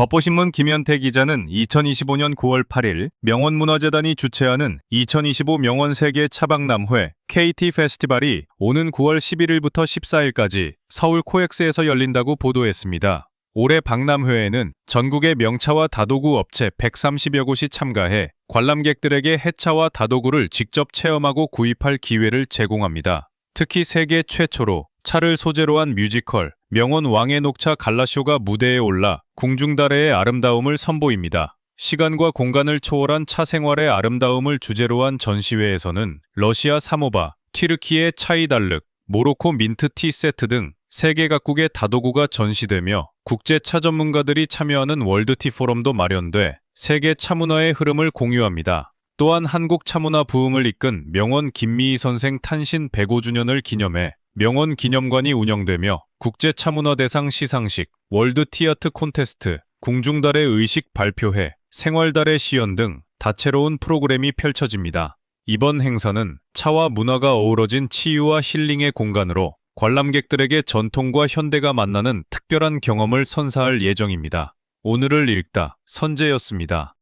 법보신문 김현태 기자는 2025년 9월 8일 명원문화재단이 주최하는 2025 명원 세계 차박람회 KT 페스티벌이 오는 9월 11일부터 14일까지 서울 코엑스에서 열린다고 보도했습니다. 올해 박람회에는 전국의 명차와 다도구 업체 130여 곳이 참가해 관람객들에게 해차와 다도구를 직접 체험하고 구입할 기회를 제공합니다. 특히 세계 최초로 차를 소재로 한 뮤지컬 명원 왕의 녹차 갈라쇼가 무대에 올라 궁중다래의 아름다움을 선보입니다. 시간과 공간을 초월한 차 생활의 아름다움을 주제로 한 전시회에서는 러시아 사모바, 튀르키의 차이달륵, 모로코 민트티 세트 등 세계 각국의 다도구가 전시되며 국제 차 전문가들이 참여하는 월드티 포럼도 마련돼 세계 차문화의 흐름을 공유합니다. 또한 한국 차문화 부흥을 이끈 명원 김미희 선생 탄신 105주년을 기념해 명원 기념관이 운영되며 국제 차문화 대상 시상식, 월드 티아트 콘테스트, 궁중달의 의식 발표회, 생활달의 시연 등 다채로운 프로그램이 펼쳐집니다. 이번 행사는 차와 문화가 어우러진 치유와 힐링의 공간으로 관람객들에게 전통과 현대가 만나는 특별한 경험을 선사할 예정입니다. 오늘을 읽다 선재였습니다.